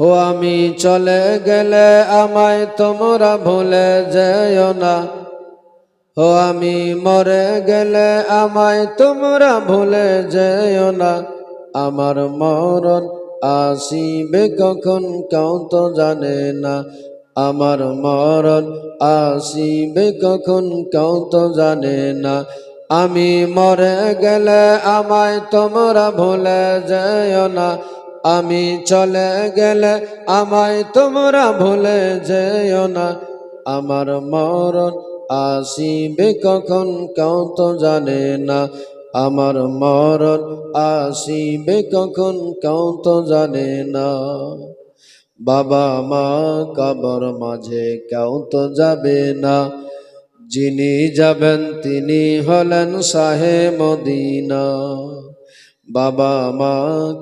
ও আমি চলে গেলে আমায় তোমরা ভুলে যেও না। ও আমি মরে গেলে আমায় তোমরা ভুলে যেও না। আমার মরণ আসিবে কখন কেউ তো জানে না। আমার মরণ আসিবে কখন কেউ তো জানে না। আমি মরে গেলে আমায় তোমরা ভুলে যেও না। আমি চলে গেলে আমায় তোমরা ভুলে যেও না। আমার মরণ আসিবে কখন কেউ তো জানে না। আমার মরণ আসিবে কখন কেউ তো জানে না। বাবা মা কবর মাঝে কেউ তো যাবে না। যিনি যাবেন তিনি হলেন সাহে মদিনা। বাবা মা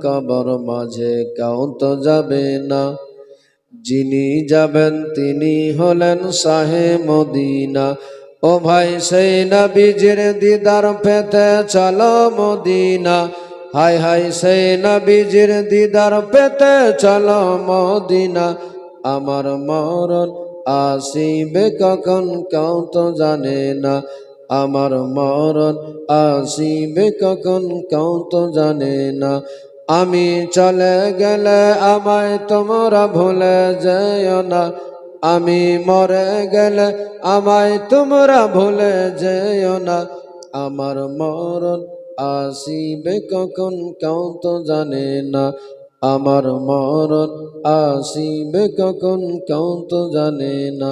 কবর মাঝে কেউ তো যাবে না। যিনি যাবেন তিনি হলেন সাহে মদিনা। ও ভাই, সেই নবীজির দিদার পেতে চলো মদিনা। হাই হাই, সেই নবীজির দিদার পেতে চলো মদিনা। আমার মরণ আসিবে কখন কেউ তো জানে না। আমার মরণ আসিবে কখন কেউ তো জানে না। আমি চলে গেলে আমায় তোমরা ভুলে যেও না। আমি মরে গেলে আমায় তোমরা ভুলে যেও না। আমার মরণ আসিবে কখন কেউ তো জানে না। আমার মরণ আসিবে কখন কেউ তো জানে না।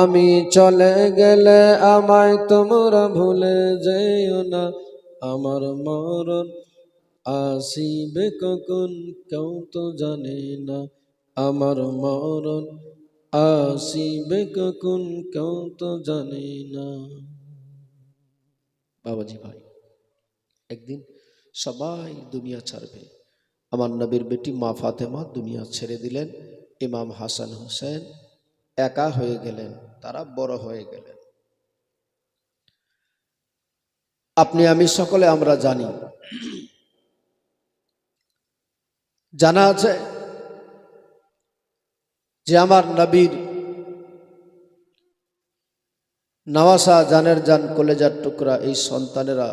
আমি চলে গেলে আমায় তোমরা ভুলে যেও না। আমার মরণ আসিবে কখন কেউ তো জানে না। আমার মরণ আসিবে কখন কেউ তো জানে না। বাবাজি ভাই, একদিন সবাই দুনিয়া ছাড়বে। আমার নবীর বেটি মা ফাতেমা দুনিয়া ছেড়ে দিলেন। ইমাম হাসান হোসেন একা হয়ে গেলেন, তারা বড় হয়ে গেলেন। আপনি, আমি সকলে আমরা জানি। জানা আছে যে আমার নবীর নওয়াসা জানের জান কলেজার টুকরা এই সন্তানেরা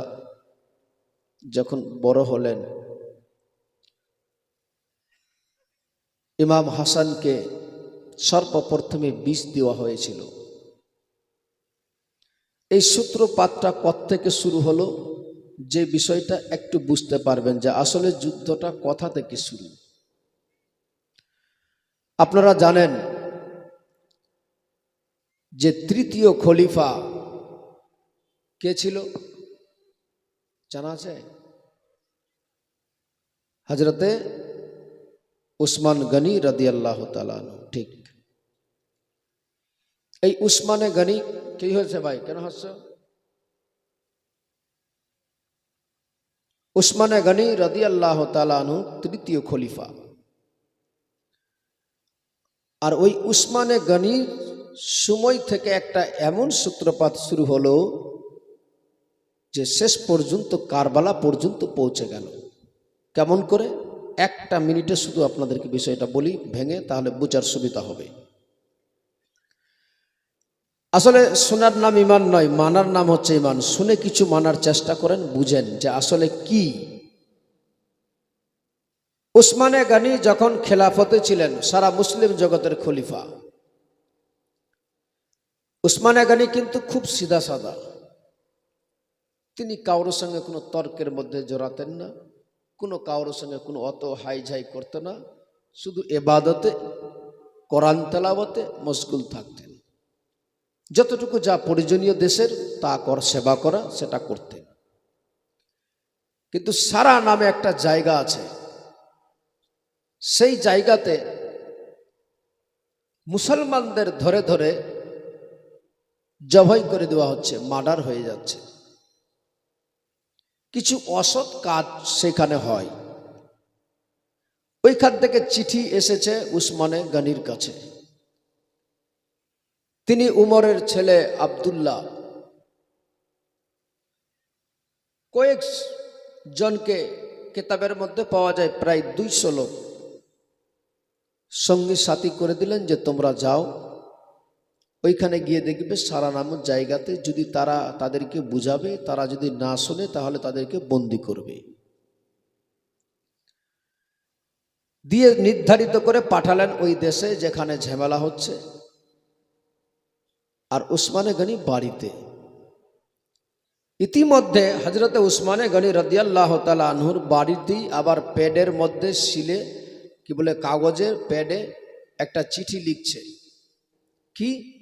যখন বড় হলেন, ইমাম হাসানকে সর্বপ্রথমে বিষ দেওয়া হয়েছিল। এই সূত্রপাতটা থেকে শুরু হলো, যে বিষয়টা একটু বুঝতে পারবেন যে আসলে যুদ্ধটা কথা থেকে শুরু। আপনারা জানেন যে তৃতীয় খলিফা কে ছিল? জানা আছে হজরতে উসমান গনি রদি আল্লাহ ঠিক। এই উসমানে গনি, কি হয়েছে ভাই? কেন হাসছ? উসমানে গনি রদি আল্লাহ তালানু তৃতীয় খলিফা। আর ওই উসমানে গনির সময় থেকে একটা এমন সূত্রপাত শুরু হলো যে শেষ পর্যন্ত কারবালা পর্যন্ত পৌঁছে গেল। কেমন করে? একটা মিনিটে শুধু আপনাদেরকে বিষয়টা বলি, ভেঙে, তাহলে বুঝার সুবিধা হবে। আসলে শোনার নাম ইমান নয়, মানার নাম হচ্ছে ইমান। শুনে কিছু মানার চেষ্টা করেন, বুঝেন যে আসলে কি। উসমানে গানি যখন খেলাফতে ছিলেন, সারা মুসলিম জগতের খলিফা। উসমানে গানি কিন্তু খুব সিধা সাদা তিনি কারোর সঙ্গে কোনো তর্কের মধ্যে জড়াতেন না, কোনো কারোর সঙ্গে কোনো অত হাইঝাই করতেন না, শুধু এবাদতে, কোরআন তেলাবতে মশগুল থাকতেন। যতটুকু যা প্রয়োজনীয় দেশের, তা কর, সেবা করা, সেটা করতেন কিন্তু সারা নামে একটা জায়গা আছে। সেই জায়গাতে মুসলমানদের ধরে ধরে জবাই করে দেওয়া হচ্ছে, মার্ডার হয়ে যাচ্ছে। কিছু অসৎ কাজ সেখানে হয়। ওইখান থেকে চিঠি এসেছে উসমানে গানির কাছে। তিনি উমরের ছেলে আবদুল্লাহ। কয়েক জনকে কেতাবের মধ্যে পাওয়া যায়, প্রায় দুইশো লোক। সঙ্গী সাথী করে দিলেন যে, তোমরা যাও। ওইখানে গিয়ে দেখবে সারা নামক জায়গাতে যদি তারা তাদেরকে বুঝাবে, তারা যদি না শোনে, তাহলে তাদেরকে বন্দি করবে। দিয়ে নির্ধারিত করে পাঠালেন ওই দেশে যেখানে ঝামেলা হচ্ছে। আর উসমানে গনি বাড়িতে। ইতিমধ্যে হজরতে উসমানে গনি রদিয়াল্লাহ তালা আনহুর বাড়িতেই আবার প্যাডের মধ্যে শিলে, কি বলে কাগজের প্যাডে একটা চিঠি লিখছে। কি?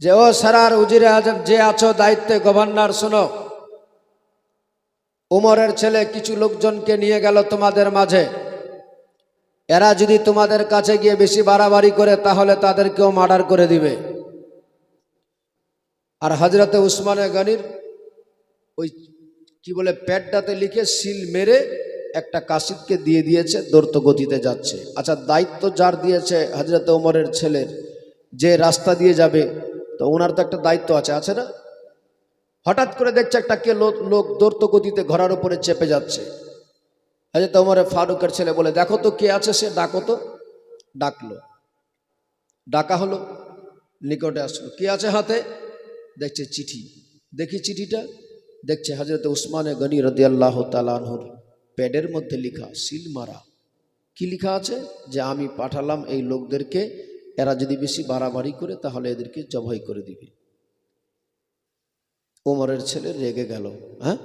যে, ও সারার উজিরে আজম যে আছো দায়িত্বে গভর্নর, শোনো। উমরের ছেলে কিছু লোকজনকে নিয়ে গেল তোমাদের মাঝে। এরা যদি তোমাদের কাছে গিয়ে বেশি বাড়াবাড়ি করে, তাহলে তাদেরকেও মার্ডার করে দিবে। আর হজরতে উসমানে গানির ওই কি বলে প্যাডটাতে লিখে সিল মেরে একটা কাসিদকে দিয়ে দিয়েছে দৌড়ত গতিতে যাচ্ছে। আচ্ছা দায়িত্ব যার দিয়েছে হজরতে ওমরের ছেলের, যে রাস্তা দিয়ে যাবে, তো ওনার তো একটা দায়িত্ব আছে আছে না? হঠাৎ করে দেখছে একটা কে লোক লোক দৌড়ত গতিতে ঘোড়ার উপরে চেপে যাচ্ছে। হজরত ওমরে ফারুকের ছেলে বলে, দেখো তো কে আছে সে, ডাকো তো। ডাকলো। ডাকা হলো, নিকটে আসলো। কি আছে হাতে? দেখছে চিঠি। দেখি চিঠিটা, দেখছে হজরত উসমানে গনি রদি আল্লাহ তালানহুর প্যাডের মধ্যে লিখা, সিল মারা। কি লিখা আছে? যে আমি পাঠালাম এই লোকদেরকে, এরা যদি বেশি বাড়াবাড়ি করে, তাহলে এদেরকে জবাই করে দিবে। ওমরের ছেলে রেগে গেল হ্যাঁ?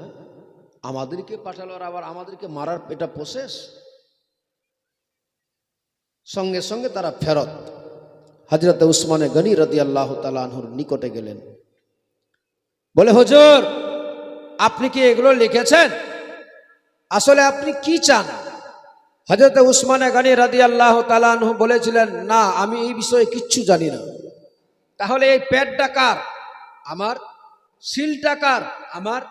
আমাদেরকে পাঠালো আর আবার আমাদেরকে মারার এটা প্রসেস সঙ্গে সঙ্গে তারা ফেরত। হজরত উসমানে গনি রদি আল্লাহ তালানহুর নিকটে গেলেন। বলে, হজুর, আপনি কি এগুলো লিখেছেন? আসলে আপনি কি চান? হজরত উসমানে গানি রাদি আল্লাহ তালানহু বলেছিলেন, না, আমি এই বিষয়ে কিচ্ছু জানি না। তাহলে এই প্যাডটা কার? আমার? সিলটা কার? আমার?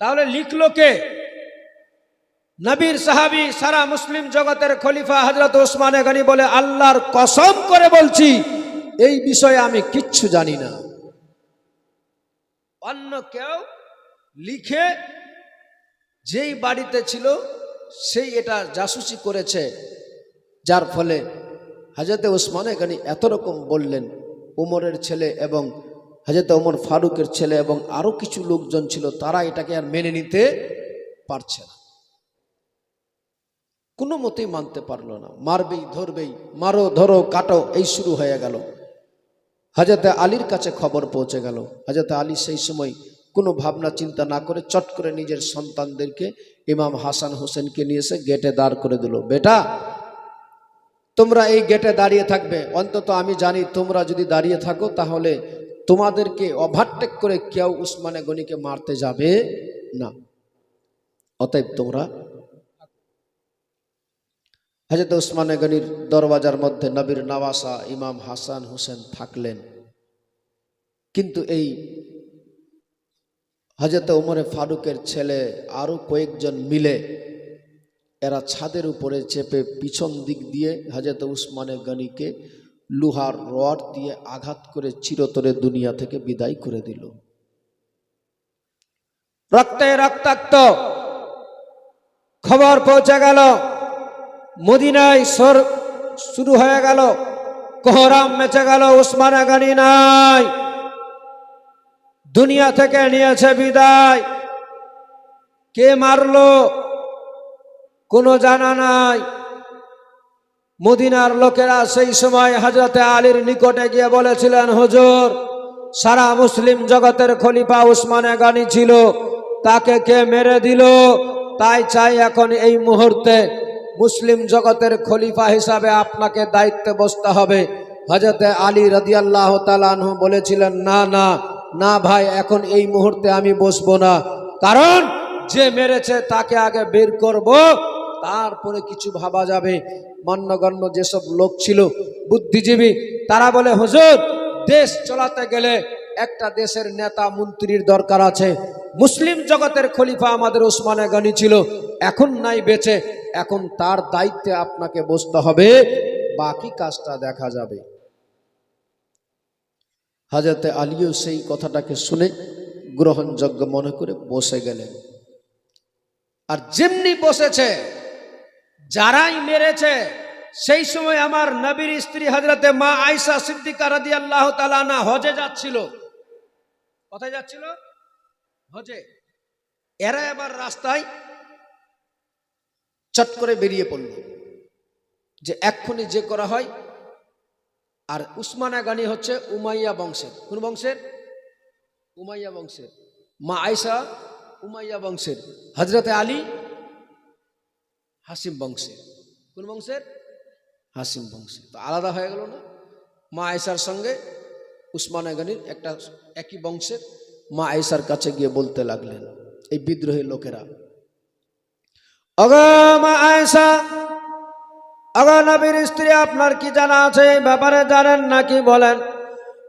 তাহলে লিখলো কে? নবীর সাহাবি সারা মুসলিম জগতের খলিফা হজরত ওসমানে গানি বলে, আল্লাহর কসম করে বলছি, এই বিষয়ে আমি কিচ্ছু জানি না। অন্য কেউ লিখে যেই বাড়িতে ছিল, সেই এটা জাসুসি করেছে। যার ফলে হাজরতে ওসমান এখানে এত রকম বললেন। উমরের ছেলে এবং হাজরতে ওমর ফারুকের ছেলে এবং আরও কিছু লোকজন ছিল, তারা এটাকে আর মেনে নিতে পারছে না। কোনো মতেই মানতে পারল না। মারবেই, ধরবেই, মারো, ধরো, কাটো, এই শুরু হয়ে গেল। হাজরতে আলীর কাছে খবর পৌঁছে গেল। হাজরতে আলী সেই সময় কোনো ভাবনা, চিন্তা না করে চট করে নিজের সন্তানদেরকে ইমাম হাসান হোসেনকে নিয়ে এসে গেটে দাঁড় করে দিল। বেটা, তোমরা এই গেটে দাঁড়িয়ে থাকবে। অন্তত আমি জানি তোমরা যদি দাঁড়িয়ে থাকো, তাহলে তোমাদেরকে ওভারটেক করে কেউ উসমানে গনিকে মারতে যাবে না। অতএব তোমরা হাজরত উসমানে গনির দরওয়াজার মধ্যে নবীর নওয়াসা ইমাম হাসান হোসেন থাকলেন। কিন্তু এই হজরত উমরে ফারুকের ছেলে আরও কয়েকজন মিলে এরা ছাদের উপরে চেপে পিছন দিক দিয়ে হজরত উসমানে গনিকে লুহার রড দিয়ে আঘাত করে চিরতরে দুনিয়া থেকে বিদায় করে দিল। রক্তে রক্তাক্ত খবর পৌঁছে গেল। মদিনায় সর শুরু হয়ে গেল। কোহরাম মেচে গেল, উসমানে গানি নাই। দুনিয়া থেকে নিয়েছে বিদায়। কে মারলো? কোনো জানা নাই। মদিনার লোকেরা সেই সময় হজরতে আলীর নিকটে গিয়ে বলেছিলেন, হুজুর, সারা মুসলিম জগতের খলিফা উসমানে গানি ছিল। তাকে কে মেরে দিল? তাই চাই এখন এই মুহূর্তে মুসলিম জগতের খলিফা হিসাবে আপনাকে দায়িত্বে বসতে হবে। হজরতে আলী রদিয়াল্লাহ তালানহু বলেছিলেন, না না না ভাই, এখন এই মুহূর্তে আমি বসবো না। কারণ যে মেরেছে তাকে আগে বের করব, তারপরে কিছু ভাবা যাবে। মান্যগণ্য যেসব লোক ছিল, বুদ্ধিজীবী, তারা বলে, হুজুর, দেশ চলাতে গেলে একটা দেশের নেতা মন্ত্রীর দরকার আছে। মুসলিম জগতের খলিফা আমাদের ওসমানে গনি ছিল। এখন নাই বেঁচে। এখন তার দায়িত্বে আপনাকে বসতে হবে। বাকি কাজটা দেখা যাবে। হাজরতে আলীও সেই কথাটাকে শুনে গ্রহণযোগ্য মনে করে বসে গেলেন। আর যেমনি বসেছে, যারাই মেরেছে, সেই সময় আমার নবীর স্ত্রী হজরতে মা আয়সা সিদ্দিকা রাদি আল্লাহ তালানা হজে যাচ্ছিল। কোথায় যাচ্ছিল? হজে। এরা এবার রাস্তায় চট করে বেরিয়ে পড়ল যে এক্ষুনি যে করা হয়। আর উসমানা গানি হচ্ছে উমাইয়া বংশের। কোন বংশের? উমাইয়া বংশের। মা আয়সা উমাইয়া বংশের। হজরতে আলী হাসিম বংশের। কোন বংশের? হাসিম বংশের। তো আলাদা হয়ে গেল না? মা আয়সার সঙ্গে উসমানা গানির একটা একই বংশের মা আয়সার কাছে গিয়ে বলতে লাগলেন, এই বিদ্রোহী লোকেরা মা অগ নবীর স্ত্রী, আপনার কি জানা আছে এই ব্যাপারে জানেন নাকি বলেন?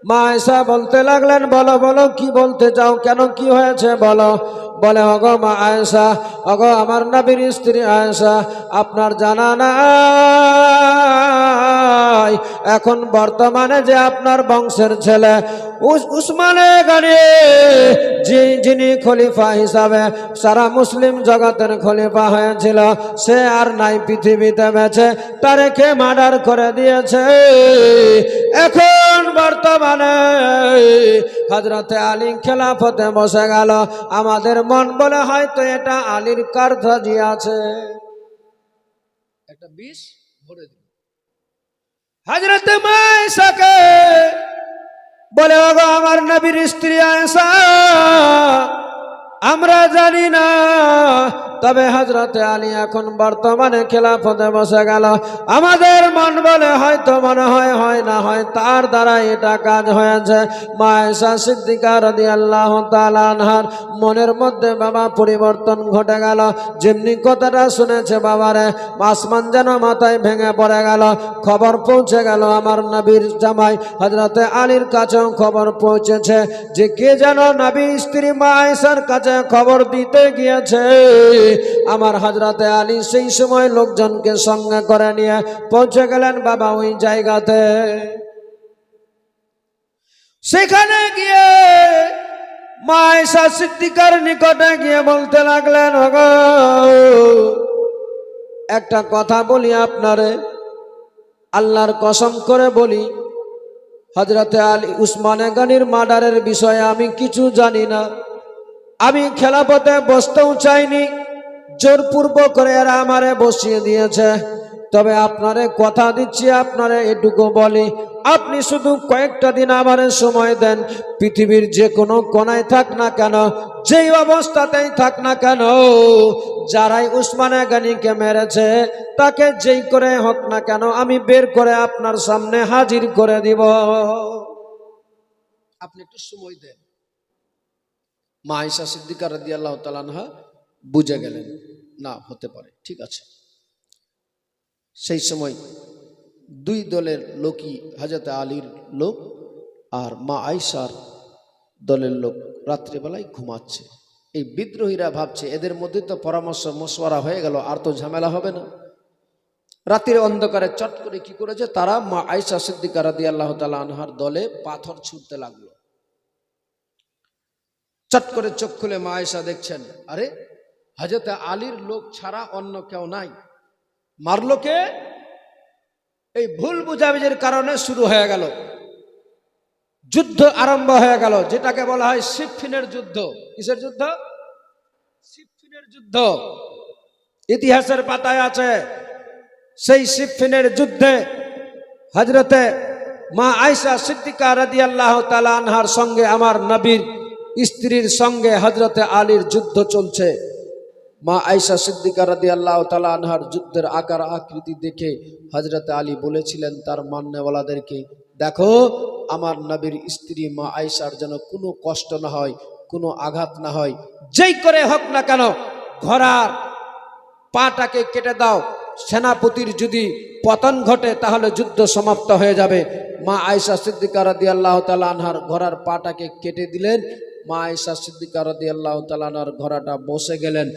মা আয়সা বলতে লাগলেন, বলো বলো, কি বলতে চাও, কেন কি হয়েছে বলো? বলে, অগ মা আয়সা অগ আমার নবীর স্ত্রী আয়সা আপনার জানা নাই এখন বর্তমানে যে আপনার বংশের ছেলে উসমানে গানি যিনি খলিফা হিসাবে সারা মুসলিম জগতের খলিফা হয়েছিল, সে আর নাই পৃথিবীতে বেঁচে তারে কে মার্ডার করে দিয়েছে। এখন বর্তমানে হজরতে আলী খেলাফতে বসে গেল। আমাদের মন বলে হয়তো এটা আলীর কারধাজি আছে। একটা বিষ? হজরতে মায়সাকে বলে ওগো আমার নবীর স্ত্রী আয়সা আমরা জানি না তবে হজরতে আলী এখন বর্তমানে খেলাফতে বসে গেল। আমাদের মন বলে হয়তো মনে হয় হয় না হয়, তার দ্বারা এটা কাজ হয়েছে। মায়েশা সিদ্দিকা রদি আল্লাহ তালানহার মনের মধ্যে বাবা পরিবর্তন ঘটে গেল। যেমনি কথাটা শুনেছে বাবারে, আসমান যেন মাথায় ভেঙে পড়ে গেল। খবর পৌঁছে গেল আমার নবীর জামাই। হজরতে আলীর কাছেও খবর পৌঁছেছে যে কে যেন নবীর স্ত্রী মায়েশার কাছে খবর দিতে গিয়েছে। আমার হজরতে আলী সেই সময় লোকজনকে সঙ্গে করে নিয়ে পৌঁছে গেলেন বাবা ওই জায়গাতে। সেখানে গিয়ে মা আয়েশা সিদ্দিকার নিকটে গিয়ে বলতে লাগলেন "ওগো, একটা কথা বলি আপনারে আল্লাহর কসম করে বলি হজরতে আলী উসমানে গানির মার্ডারের বিষয়ে আমি কিছু জানি না। আমি খেলাপথে বসতেও চাইনি জোরপূর্বক করে এরা আমারে বসিয়ে দিয়েছে। তবে আপনারে কথা দিচ্ছি, আপনারে এটুকু বলি। আপনি শুধু কয়েকটা দিন আমারে সময় দেন। পৃথিবীর যে কোনো কোনায় থাক না কেন, যেই অবস্থাতেই থাক না কেন, যারাই উসমানে গানিকে মেরেছে, তাকে যেই করে হোক না কেন, আমি বের করে আপনার সামনে হাজির করে দিব। আপনি একটু সময় দেন। মা আয়সা সিদ্দিকা রাদি আল্লাহ তালানহা বুঝে গেলেন, না, হতে পারে। ঠিক আছে। সেই সময় দুই দলের লোকই হাজরতে আলীর লোক আর মা আয়সার দলের লোক রাত্রিবেলায় ঘুমাচ্ছে। এই বিদ্রোহীরা ভাবছে, এদের মধ্যে তো পরামর্শ মশওয়ারা হয়ে গেল, আর তো ঝামেলা হবে না। রাতের অন্ধকারে চট করে কি করেছে? তারা মা আয়সা সিদ্দিকা রাদি আল্লাহ তালা আনহার দলে পাথর ছুটতে লাগল। চট করে চোখ খুলে মা আয়েশা দেখছেন, আরে হজরতে আলীর লোক ছাড়া অন্য কেউ নাই। মারলোকে এই ভুল বুঝাবুঝির কারণে শুরু হয়ে গেল। যুদ্ধ আরম্ভ হয়ে গেল, যেটাকে বলা হয় সিফিনের যুদ্ধ। কিসের যুদ্ধ? সিফিনের যুদ্ধ। ইতিহাসের পাতায় আছে, সেই সিফিনের যুদ্ধে হজরতে মা আয়সা সিদ্দিকা রাদি আল্লাহ তালা আনহার সঙ্গে আমার নবীর স্ত্রীর সঙ্গে হজরতে আলীর যুদ্ধ চলছে। মা আয়সা সিদ্দিকা রাদি আল্লাহ তালা আনহার যুদ্ধের আকার আকৃতি দেখে হজরতে আলী বলেছিলেন, তার মান্যওয়ালাদেরকে দেখো, আমার নবীর স্ত্রী মা আয়সার যেন কোনো কষ্ট না হয়, কোনো আঘাত না হয়। যেই করে হোক না কেন, ঘোড়ার পাটাকে কেটে দাও। সেনাপতির যদি পতন ঘটে, তাহলে যুদ্ধ সমাপ্ত হয়ে যাবে। মা আয়সা সিদ্দিকা রাদি আল্লাহ তালা আনহার ঘোড়ার পাটাকে কেটে দিলেন। মা আয়সা সিদ্দিকা রাদি আল্লাহ তালানার ঘোড়াটা বসে গেলেন।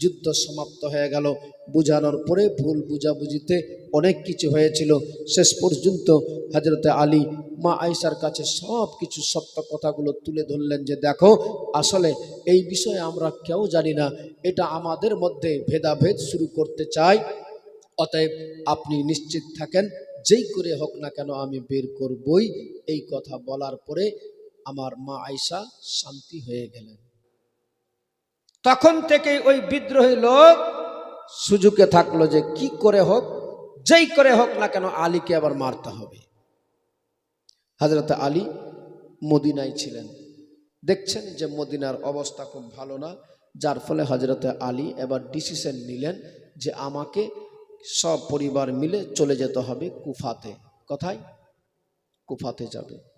যুদ্ধ সমাপ্ত হয়ে গেল। বুঝানোর পরে ভুল বুঝাবুঝিতে অনেক কিছু হয়েছিল। শেষ পর্যন্ত হজরতে আলী মা আয়সার কাছে সব কিছু সত্য কথাগুলো তুলে ধরলেন যে, দেখো, আসলে এই বিষয়ে আমরা কেউ জানি না। এটা আমাদের মধ্যে ভেদাভেদ শুরু করতে চাই। অতএব আপনি নিশ্চিত থাকেন, যেই করে হোক না কেন আমি বের করবই। এই কথা বলার পরে আমার মা আয়সা শান্তি হয়ে গেলেন। তখন থেকে ওই বিদ্রোহী লোক সুযোগে থাকল যে কি করে হোক, যেই করে হোক না কেন আলীকে আবার মারতে হবে। হাজরত আলী মদিনায় ছিলেন। দেখছেন যে মদিনার অবস্থা খুব ভালো না, যার ফলে হজরতে আলী এবার ডিসিশন নিলেন যে আমাকে সব পরিবার মিলে চলে যেতে হবে কুফাতে। কোথায়? কুফাতে যাবে।